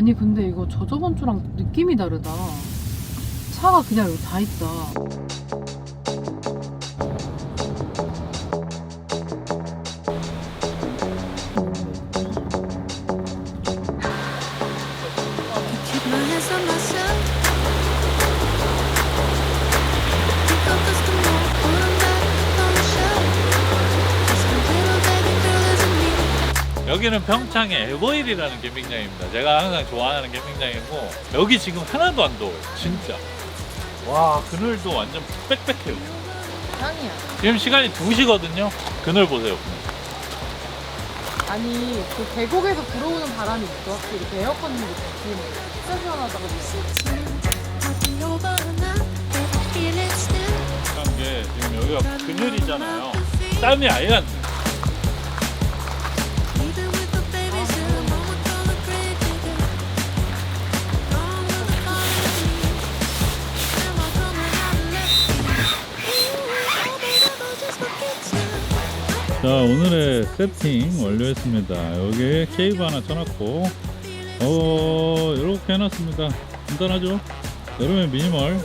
아니 근데 이거 저 저번 주랑 느낌이 다르다. 차가 그냥 여기 다 있다. 여기는 평창의 에버힐이라는 캠핑장입니다. 제가 항상 좋아하는 캠핑장이고 여기 지금 하나도 안 더워요. 진짜. 와 그늘도 완전 빽빽해요. 짱이야. 지금 시간이 2시거든요. 그늘 보세요. 아니 그 계곡에서 들어오는 바람이 있어. 이렇게 에어컨 이렇게 진짜 시원하다고. Might be over now, but I feel it still. 중요한 게 지금 여기가 그늘이잖아요. 땀이 아예 안 나. Even 자 오늘의 세팅 완료했습니다. 여기에 케이브 하나 쳐놨고 어 이렇게 해놨습니다. 간단하죠? 여름에 미니멀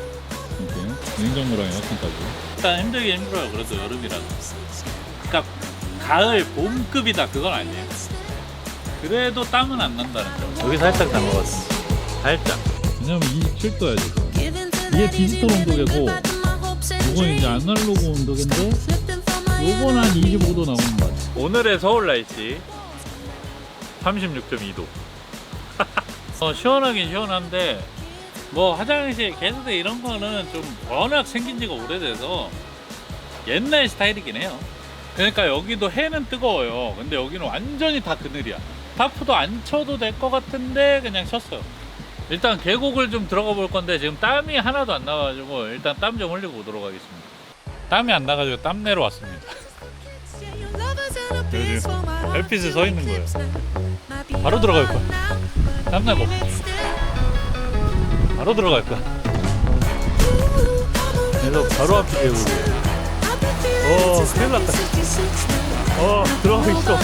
이렇게 냉장고랑 에어컨까지. 일단 힘들긴 힘들어요. 그래도 여름이라서. 그러니까 가을 봄급이다 그건 아니에요. 그래도 땀은 안 난다는 점. 여기 살짝 담가봤습니다. 살짝. 왜냐면 27도야 지금. 이게 디지털 온도계고 이건 이제. 아날로그 온도계인데 요건 한 enemies. 25도 나오는 것 같아요. 오늘의 서울 날씨 36.2도. 어, 시원하긴 시원한데 뭐 화장실 개수대 이런 거는 좀 워낙 생긴 지가 오래돼서 옛날 스타일이긴 해요. 그러니까 여기도 해는 뜨거워요. 근데 여기는 완전히 다 그늘이야. 타프도 안 쳐도 될 것 같은데 그냥 쳤어요. 일단 계곡을 좀 들어가 볼 건데 지금 땀이 하나도 안 나가지고 일단 땀 좀 흘리고 오도록 하겠습니다. 땀이 안 나가지고 땀 내러 왔습니다. Heart 햇빛에 서 있는 거예요. 바로 들어갈 거야. 땀 still. 바로 들어갈 거야. 그래서 바로 been feeling 어, 큰일 났다. 1966 now. 어, 들어가고 있어. 와,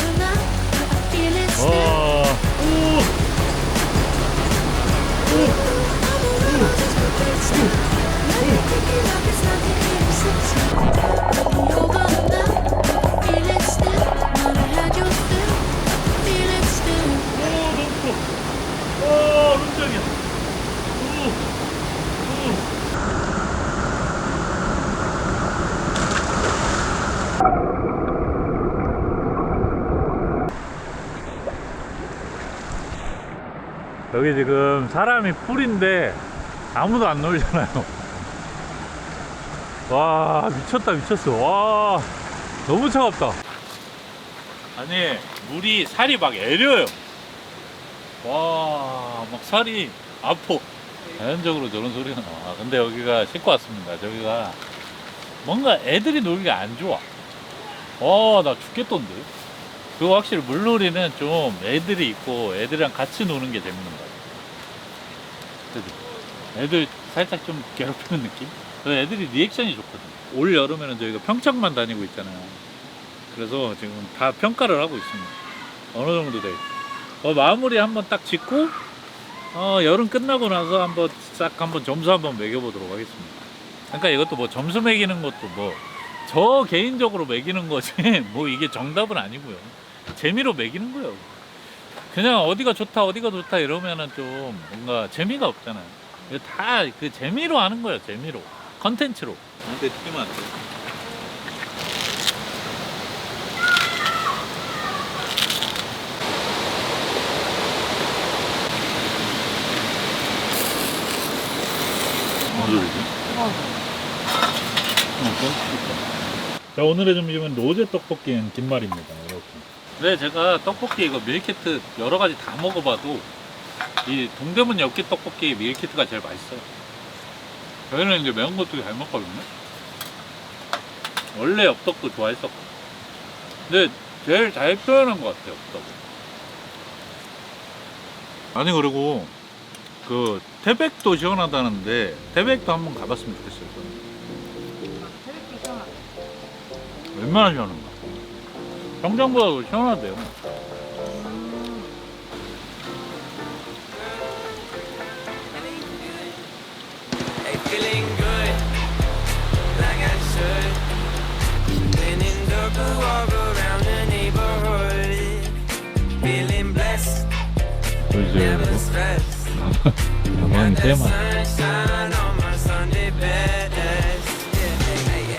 오, 오. 오. 오, 오. 여기 지금 사람이 풀인데 아무도 안 놀잖아요. 와 미쳤다 미쳤어. 와 너무 차갑다. 아니 물이 살이 막 애려요. 와 막 살이 아파. 자연적으로 저런 소리가 나와. 근데 여기가 싣고 왔습니다. 저기가 뭔가 애들이 놀기가 안 좋아. 와나 죽겠던데. 그거 확실히 물놀이는 좀 애들이 있고 애들이랑 같이 노는 게 재밌는 거. 그죠? 애들 살짝 좀 괴롭히는 느낌? 애들이 리액션이 좋거든요. 올 여름에는 저희가 평창만 다니고 있잖아요. 그래서 지금 다 평가를 하고 있습니다. 어느 정도 돼. 어, 마무리 한번 딱 짓고, 어, 여름 끝나고 나서 한번 싹 한번 점수 한번 매겨보도록 하겠습니다. 그러니까 이것도 뭐 점수 매기는 것도 뭐, 저 개인적으로 매기는 거지, 뭐 이게 정답은 아니고요. 재미로 매기는 거예요. 그냥 어디가 좋다, 어디가 좋다 이러면은 좀 뭔가 재미가 없잖아요. 다 그 재미로 하는 거예요, 재미로. 컨텐츠로. 나한테 튀기면 안 돼. 자 오늘의 점심은 로제 떡볶이는 김말입니다. 이렇게. 네 제가 떡볶이 이거 밀키트 여러 가지 다 먹어봐도 이 동대문 엽기 떡볶이 밀키트가 제일 맛있어요. 저희는 이제 매운 것도 잘 먹거든요. 원래 엽떡도 좋아했었고. 근데 제일 잘 표현한 것 같아요 엽떡은. 아니 그리고 그 태백도 시원하다는데 태백도 한번 가봤으면 좋겠어요. 저는. 얼마나 시원한가? 평장보다 도 시원하대요. feeling good, like I should. Been in the walk around the neighborhood, feeling blessed, never stressed. Got sunshine on my Sunday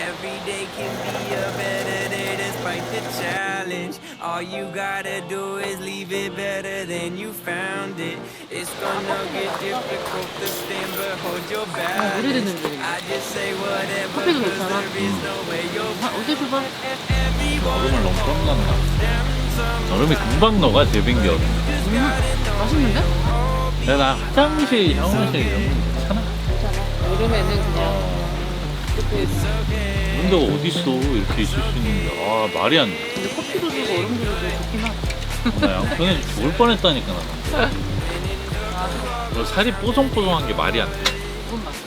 every day can be a better day despite the challenge. All you gotta do is leave it better than you found it. It's gonna get difficult to stand, but hold your 노래. 듣는 중이네. I just say whatever, 커피도 'cause 괜찮아? there is no way you'll 아, 어때 줘봐. 얼음을 너무 썸난다. 얼음이 금방 녹아 얼음. 음, 맛있는데? 근데 나 화장실, 샤워실 이런 거 괜찮아. 여름에는 그냥 근데 어딨어 이렇게 있을 수 있는 게. 아 말이 안 돼. 근데 커피도 주고 얼음 주고 좋긴 하다. 나 양평에서 죽을 뻔했다니까 나. 아, 너 살이 뽀송뽀송한 게 말이 안 돼. 그건 맞아.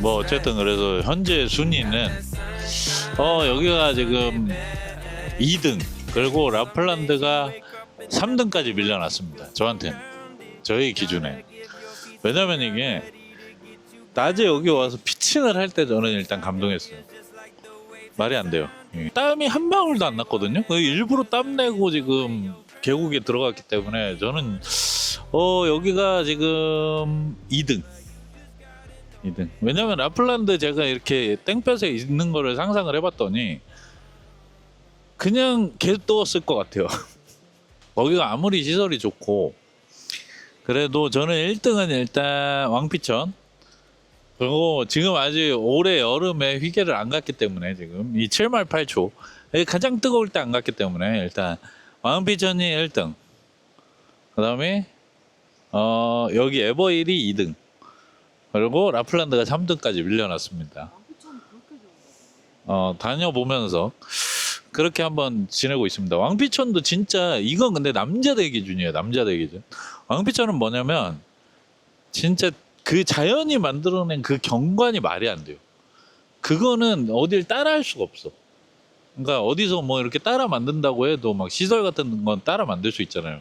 뭐 어쨌든 그래서 현재 순위는 어 여기가 지금 2등 그리고 라플란드가 3등까지 밀려났습니다. 저한테는 저희 기준에 왜냐면 이게 낮에 여기 와서 피칭을 할 때 저는 일단 감동했어요. 말이 안 돼요. 예. 땀이 한 방울도 안 났거든요. 그 일부러 땀 내고 지금 계곡에 들어갔기 때문에 저는 어 여기가 지금 2등 2등. 왜냐면 라플란드 제가 이렇게 땡볕에 있는 거를 상상을 해봤더니 그냥 개 떠왔을 것 같아요. 거기가 아무리 시설이 좋고 그래도 저는 1등은 일단 왕피천 그리고 지금 아직 올해 여름에 휘게를 안 갔기 때문에 지금 이 7말 8초 가장 뜨거울 때 안 갔기 때문에 일단 왕피천이 1등 그 다음에 어 여기 에버힐이 2등 그리고 라플란드가 3등까지 밀려났습니다. 어, 다녀보면서 그렇게 한번 지내고 있습니다. 왕피천도 진짜 이건 근데 남자대 기준이에요. 남자대 기준. 왕피천은 뭐냐면 진짜 그 자연이 만들어낸 그 경관이 말이 안 돼요. 그거는 어딜 따라할 수가 없어. 그러니까 어디서 뭐 이렇게 따라 만든다고 해도 막 시설 같은 건 따라 만들 수 있잖아요.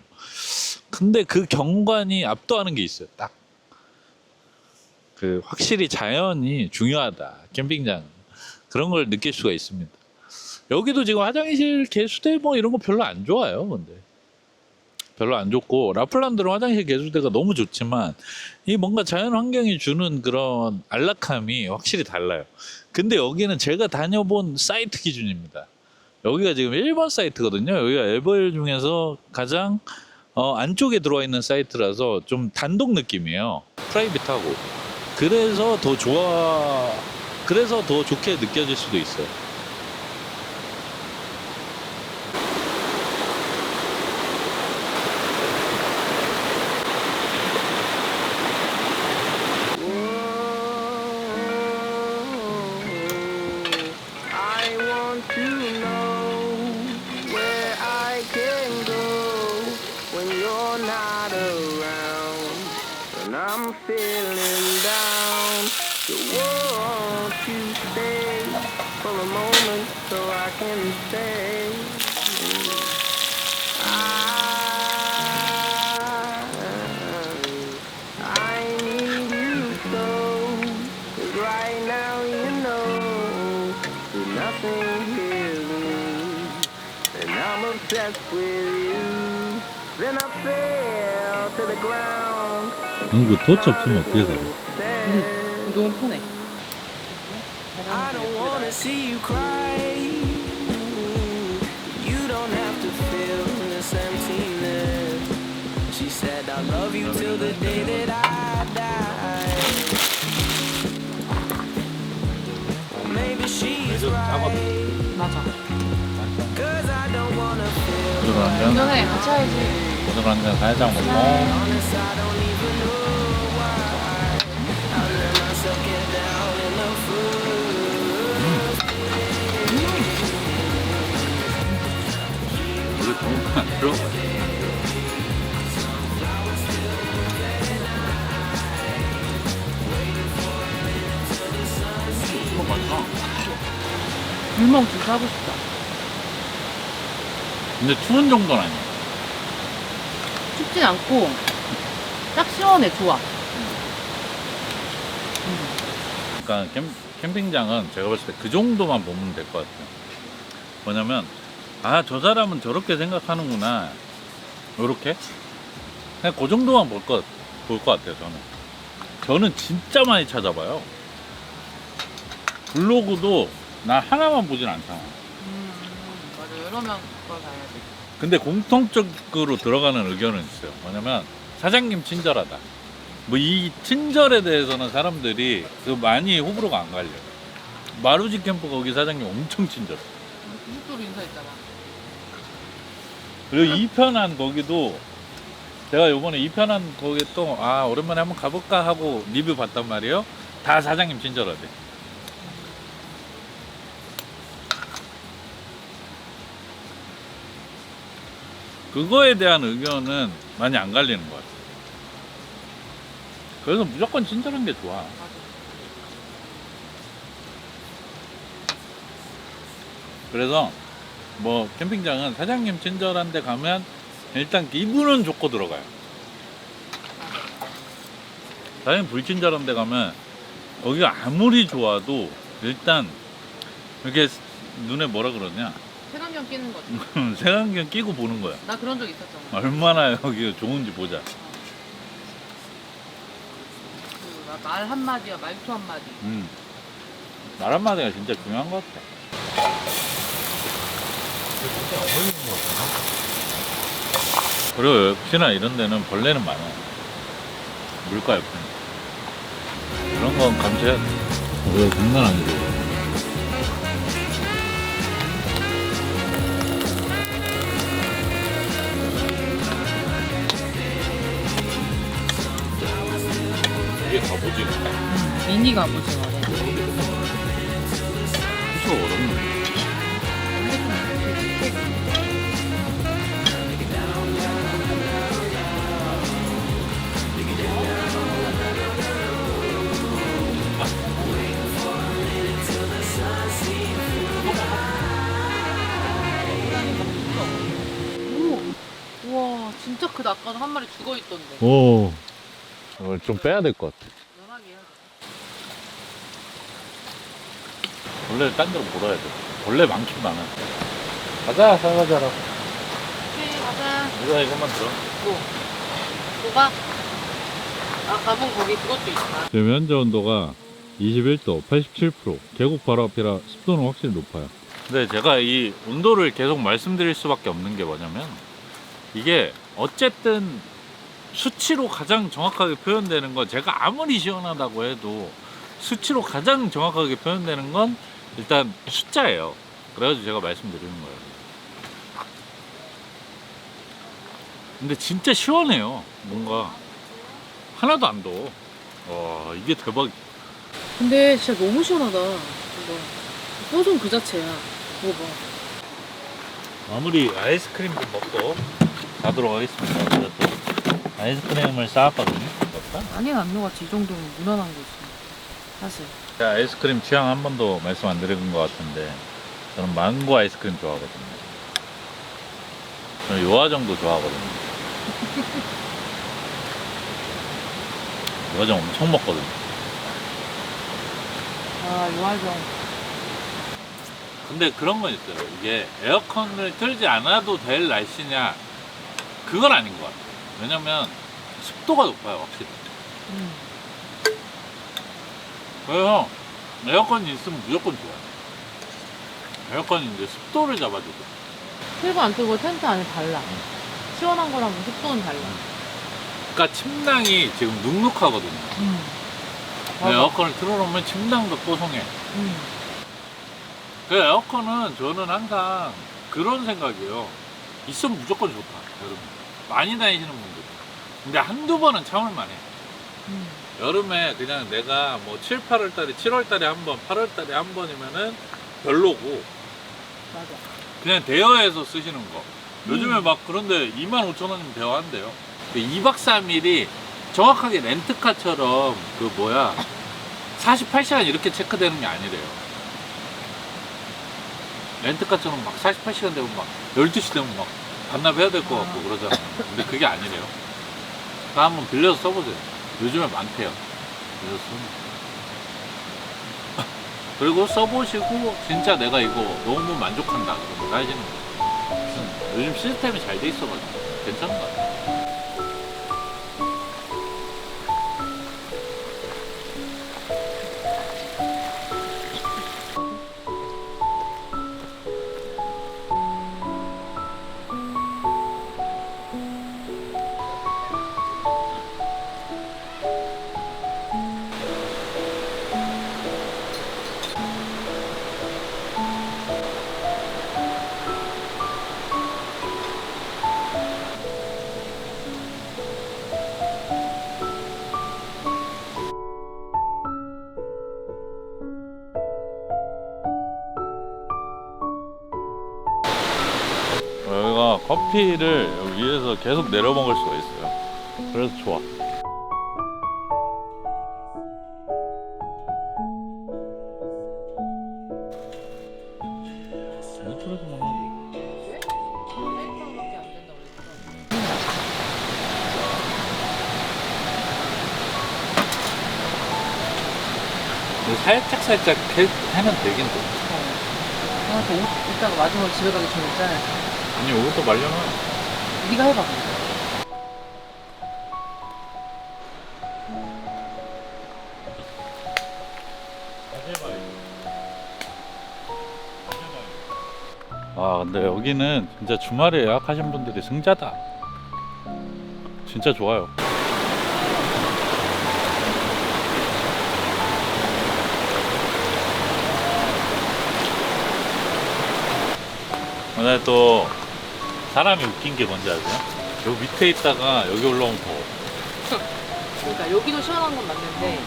근데 그 경관이 압도하는 게 있어요. 딱. 그 확실히 자연이 중요하다. 캠핑장 그런 걸 느낄 수가 있습니다. 여기도 지금 화장실 개수대 뭐 이런 거 별로 안 좋아요. 근데 별로 안 좋고 라플란드는 화장실 개수대가 너무 좋지만 이 뭔가 자연 환경이 주는 그런 안락함이 확실히 달라요. 근데 여기는 제가 다녀본 사이트 기준입니다. 여기가 지금 1번 사이트거든요. 여기가 에버일 중에서 가장 어, 안쪽에 들어와 있는 사이트라서 좀 단독 느낌이에요. 프라이빗하고. 그래서 더 좋아, 그래서 더 좋게 느껴질 수도 있어요. Feeling down, so won't you stay for a moment so I can stay? I, I need you so. 'Cause right now you know there's nothing to lose. And I'm obsessed with you. Then I fell to the ground. 그 도치 없으면 어떻게 살아? 너무 편해. 맞아. 잔, 운전해 같이 해야지. 오늘 한잔 살짝 먹고. 하고 싶다. 근데 추운 정도는 아니야. 춥진 않고 딱 시원해 좋아. 그러니까 캠, 캠핑장은 제가 봤을 때 그 정도만 보면 될 것 같아요. 뭐냐면 아 저 사람은 저렇게 생각하는구나. 요렇게 그냥 그 정도만 볼 것 볼 것 같아요. 저는 저는 진짜 많이 찾아봐요. 블로그도 나 하나만 보진 않잖아. 음, 맞아. 여러 명거 봐야 돼. 근데 공통적으로 들어가는 의견은 있어요. 뭐냐면 사장님 친절하다. 뭐 이 친절에 대해서는 사람들이 그 많이 호불호가 안 갈려. 요 마루지 캠프 거기 사장님 엄청 친절. 고속도로 인사했잖아. 그리고 이편한 거기도 제가 요번에 이편한 거기 또 아 오랜만에 한번 가볼까 하고 리뷰 봤단 말이에요. 다 사장님 친절하대. 그거에 대한 의견은 많이 안 갈리는 것 같아요. 그래서 무조건 친절한 게 좋아. 그래서 뭐 캠핑장은 사장님 친절한 데 가면 일단 기분은 좋고 들어가요. 사장님 불친절한 데 가면 거기가 아무리 좋아도 일단 이렇게 눈에 뭐라 그러냐 색안경 끼는 거지. 색안경 끼고 보는 거야. 나 그런 적 있었잖아. 얼마나 여기가 좋은지 보자. 그 말 한마디야 말투 한마디. 음. 말 한마디가 진짜 중요한 것 같아. 그리고 역시나 이런 데는 벌레는 많아. 물가 옆에. 그런 건 감시해야 돼. 우리가 장난 아니고. 미니가 뭐지 말이야. 수가 어렵네. 오, 우와 진짜 크다. 아까도 한 마리 죽어 있던데. 오. 이걸 좀 빼야 될 것 같아. 연하게 해야 돼. 벌레를 딴 데로 몰아야 돼. 벌레 많긴 많아. 가자, 사가자라. 오케이 가자. 우리가 이것만 들어. 뭐가? 아 가본 거기 그것도 있다. 지금 현재 온도가 21도, 87%. 계곡 바로 앞이라 습도는 확실히 높아요. 근데 제가 이 온도를 계속 말씀드릴 수밖에 없는 게 뭐냐면 이게 어쨌든 수치로 가장 정확하게 표현되는 건 제가 아무리 시원하다고 해도 수치로 가장 정확하게 표현되는 건 일단 숫자예요. 그래가지고 제가 말씀드리는 거예요. 근데 진짜 시원해요. 뭔가 하나도 안 더워. 와 이게 대박. 근데 진짜 너무 시원하다. 이거 뽀송 그 자체야. 먹어봐. 마무리 아이스크림 좀 먹고 가도록 하겠습니다. 제가 또 아이스크림을 쌓았거든요. 아닌 안 녹았지 이 정도면 무난한 거지. 사실. 제가 아이스크림 취향 한 번도 말씀 안 드린 것 같은데 저는 망고 아이스크림 좋아하거든요. 저는 요아정도 좋아하거든요. 요아정 엄청 먹거든요. 아 요알정. 근데 그런 건 있어요. 이게 에어컨을 틀지 않아도 될 날씨냐 그건 아닌 것 같아요. 왜냐면 습도가 높아요, 확실히. 음. 그래서 에어컨이 있으면 무조건 좋아요. 에어컨이 이제 습도를 잡아주고. 틀고 안 틀고 텐트 안에 달라. 시원한 거랑 습도는 달라. 그러니까 침낭이 지금 눅눅하거든요. 음. 근데 에어컨을 틀어놓으면 침낭도 뽀송해. 음. 그 에어컨은 저는 항상 그런 생각이에요. 있으면 무조건 좋다, 여름에. 많이 다니시는 분들. 근데 한두 번은 참을만 해. 음. 여름에 그냥 내가 뭐 7, 8월 달에, 7월 달에 한 번, 8월 달에 한 번이면은 별로고, 맞아. 그냥 대여해서 쓰시는 거. 요즘에 음. 막 그런데 2만 5천 원이면 대여한대요. 2박 3일이 정확하게 렌트카처럼 그 뭐야 48시간 이렇게 체크되는 게 아니래요. 렌트카처럼 막 48시간 되면 막 12시 되면 막 반납해야 될 것 같고 그러잖아요. 근데 그게 아니래요. 다 한번 빌려서 써보세요. 요즘에 많대요. 거. 그리고 써보시고 진짜 내가 이거 너무 만족한다 그러면 사시는 거예요. 요즘 시스템이 잘 돼 있어가지고 괜찮은 것 같아요. 여기가 커피를 위에서 계속 내려 먹을 수가 있어요. 그래서 좋아. 살짝 살짝 해, 하면 되긴 돼. 형한테 옷 이따가 마지막으로 집에 가기 전에 있잖아. 아니 이것도 말려놔. 네가 해봐. 아 근데 여기는 진짜 주말에 예약하신 분들이 승자다. 진짜 좋아요. 오늘 또 사람이 웃긴 게 뭔지 아세요? 요 밑에 있다가 여기 올라오면 더워. 그러니까 여기도 시원한 건 맞는데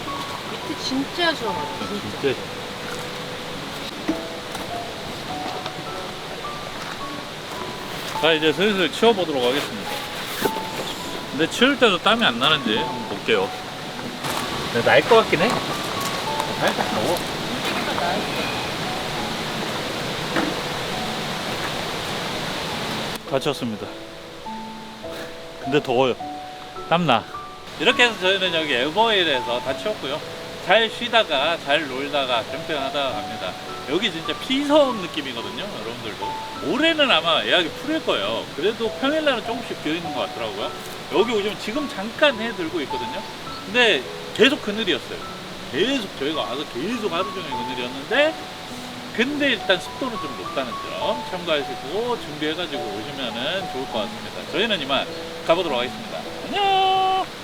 밑에 진짜 시원하다. 진짜. 진짜. 자 이제 슬슬 치워보도록 하겠습니다. 근데 치울 때도 땀이 안 나는지 한번 볼게요. 근데 날 것 같긴 해. 살짝 더워. 다 치웠습니다. 근데 더워요. 땀나. 이렇게 해서 저희는 여기 에버힐에서 다 치웠고요. 잘 쉬다가 잘 놀다가 캠핑하다가 갑니다. 여기 진짜 피서원 느낌이거든요, 여러분들도. 올해는 아마 예약이 풀릴 거예요. 그래도 평일날은 조금씩 비어 있는 것 같더라고요. 여기 오시면 지금 잠깐 해 들고 있거든요. 근데 계속 그늘이었어요. 계속 저희가 와서 계속 하루 종일 그늘이었는데 근데 일단 습도는 좀 높다는 점 참고하시고 준비해가지고 오시면은 좋을 것 같습니다. 저희는 이만 가보도록 하겠습니다. 안녕!